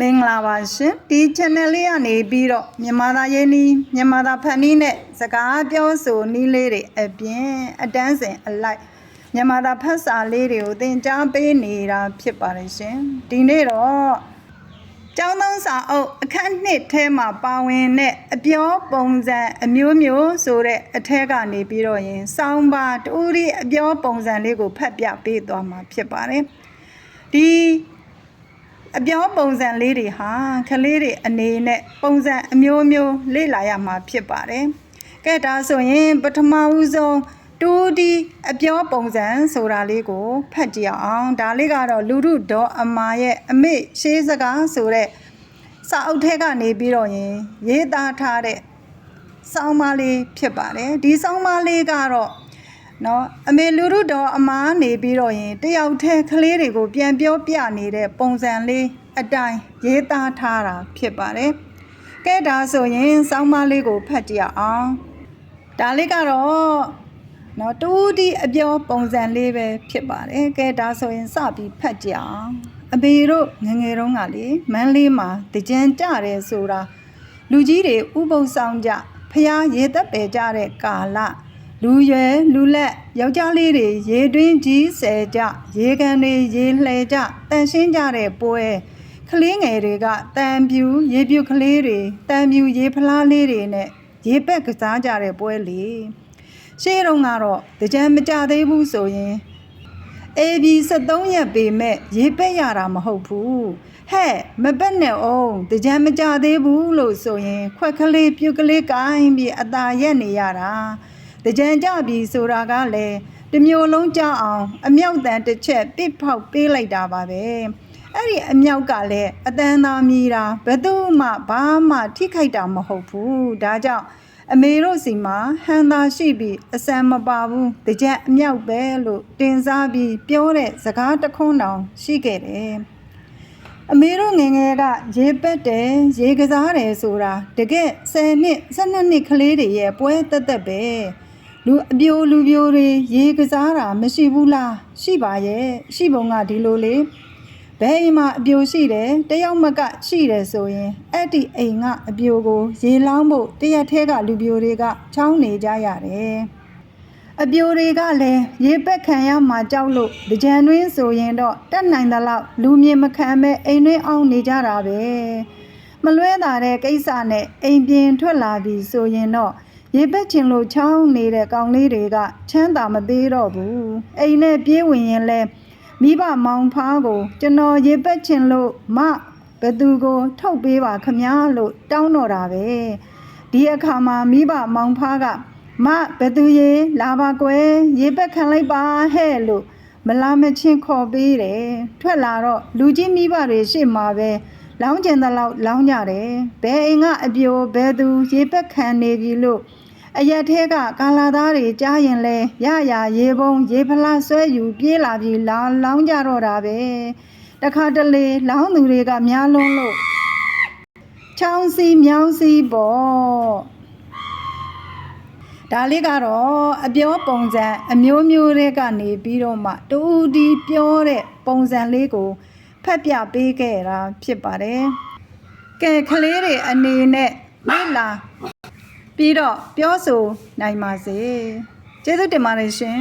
မင်္ဂလာပါရှင်ဒီ channel လေးကနေပြီးတော့မြန်မာသားရေးနီးမြန်မာသားဖန်နီးနဲ့စကားပြောဆိုနီးလေးတွေအပြင်အတန်းစင်အလိုက်မြန်မာသားဖတ်စာလေးတွေကိုသင်ကြားပေးနေတာဖြစ်ပါတယ်ရှင်ဒီနေ့တော့ကျောင်းသုံးစာအုပ်အခန်းနှစ်ထဲမှာပါဝင်တဲ့အပြောပုံစံအမျိုးမျိုးဆိုတဲ့အထက်ကနေပြီးတော့ရင်စောင်းပါတူရီအပြောပုံစံလေးကိုဖတ်ပြပေးသွားမှာဖြစ်ပါတယ်ဒီ အပြောပုံစံလေးတွေဟာကလေးတွေအနေနဲ့ပုံစံအမျိုးမျိုးလေ့လာရမှာဖြစ်ပါတယ်။ကဲဒါဆိုရင်ပထမဦးဆုံးတူဒီအပြောပုံစံဆိုတာလေးကိုဖတ်ကြည့်အောင်ဒါလေးကတော့လူရုဒေါ်အမာရဲ့အမေရှေးစကားဆိုတဲ့စာအုပ်ထဲကနေပြီးတော့ရင် ရေးသားထားတဲ့စောင်းမလေးဖြစ်ပါတယ်ဒီစောင်းမလေးကတော့ နော်အမေလူရုတော်အမားနေပြီးတော့ရင်တယောက်တည်းကလေးတွေကိုပြန်ပြောပြနေတဲ့ပုံစံလေးအတိုင်းရေးသားထားတာဖြစ်ပါတယ်။ကဲဒါဆိုရင်စောင်းမလေးကိုဖတ်ကြည့်အောင်။ဒါလေးကတော့နော်တူဒီအပြောပုံစံလေးပဲဖြစ်ပါတယ်။ကဲဒါဆိုရင်စပြီးဖတ်ကြည့်အောင်။အမေတို့ငယ်ငယ်တုန်းကလေမန်းလေးမှာတကြံကြတယ်ဆိုတာလူကြီးတွေဥပုပ်ဆောင်ကြဖျားရေသက်ပယ်ကြတဲ့ကာလ လူရွယ်လူလက်ယောက်ျားလေးတွေရေတွင်းကြီးဆယ်ကြရေကန်တွေရေလှဲကြတန်ရှင်းကြတဲ့ပွဲကလေးငယ်တွေကတန်ပြူရေပြူကလေးတွေတန်ပြူရေဖလားလေးတွေနဲ့ရေပက်ကစားကြတဲ့ပွဲလေရှေးတုန်းကတော့ကြံမကြသေးဘူးဆိုရင် AB 73ရက်ပေမဲ့ရေပက်ရတာမဟုတ်ဘူးဟဲ့မပက်နဲ့အောင်ကြံမကြသေးဘူးလို့ဆိုရင် ခွက်ကလေးပြုတ်ကလေးကိုင်းပြီးအตาရက်နေရတာ တကြံကြပြီဆိုတာကလည်းတစ်မျိုးလုံးကြအောင် အမြောက်တန်တစ်ချက်ပစ်ဖောက်ပေးလိုက်တာပါပဲအဲ့ဒီအမြောက်ကလည်းအတန်သာမြည်တာဘယ်သူမှဘာမှထိခိုက်တာမဟုတ်ဘူးဒါကြောင့်အမေတို့စီမှာဟန်သာရှိပြီးအစံမပါဘူးတကြံအမြောက်ပဲလို့တင်စားပြီးပြောတဲ့စကားတစ်ခွန်းတောင်ရှိခဲ့တယ်အမေတို့ငယ်ငယ်ကရေပက်တယ်ရေကစားတယ်ဆိုတာတကယ်10နှစ်12နှစ်ကလေးတွေရဲ့ပွဲတက်တက်ပဲ လူအပြိုလူပြိုတွေရေကစားတာမရှိဘူးလားရှိပါရဲ့ရှိပုံကဒီလိုလေဘယ်အိမ်မှာအပြိုရှိတယ်တယောက်မကရှိတယ်ဆိုရင်အဲ့ဒီအိမ်ကအပြိုကို ရေလောင်းဖို့တရက်ထဲကလူပြိုတွေကချောင်းနေကြရတယ်အပြိုတွေကလည်းရေပက်ခံရမှာကြောက်လို့ကြံတွင်းဆိုရင်တော့တက်နိုင်သလောက်လူမြင်မခံပဲအိမ်တွင်းအောင်နေကြတာပဲမလွဲတာတဲ့ကိစ္စနဲ့အိမ်ပြင်ထွက်လာပြီဆိုရင်တော့ ရေပက်ချင်လို့ချောင်းနေတဲ့ကောင်လေးတွေကချမ်းသာမသေးတော့ဘူးအိမ်နဲ့ပြေးဝင်ရင်လဲမိဘမောင်ဖားကို ကျွန်တော်ရေပက်ချင်လို့မဘယ်သူကို ထုတ်ပေးပါခမညာလို့တောင်းတော့တာပဲဒီအခါမှာမိဘမောင်ဖားကမဘယ်သူရေလာပါကွယ်ရေပက်ခံလိုက်ပါဟဲ့လို့မလာမချင်းခေါ်ပေးတယ်ထွက်လာတော့လူကြီးမိဘတွေရှေ့မှာပဲလောင်းကျင်သလောက်လောင်းကြတယ်ဘယ်အိမ်ကအပြိုဘယ်သူရေပက်ခံနေပြီလို့ အရက်ထဲကကာလာသားတွေကြားရင်လဲရရရေပုံးရေဖလားဆွဲယူပြေးလာပြီးလောင်းလောင်းကြတော့တာပဲတခါတလေလောင်းသူတွေကများလွန်းလို့ချောင်းစီမြောင်းစီပေါ့ဒါလေးကတော့အပြောပုံစံအမျိုးမျိုးတွေကနေပြီးတော့မှတူဒီပြောတဲ့ပုံစံလေးကိုဖတ်ပြပေးခဲ့တာဖြစ်ပါတယ်။ကဲကလေးတွေအနေနဲ့လေ့လာ ပြီးတော့ပြောဆိုနိုင်ပါစေ။ကျေးဇူးတင်ပါတယ်ရှင်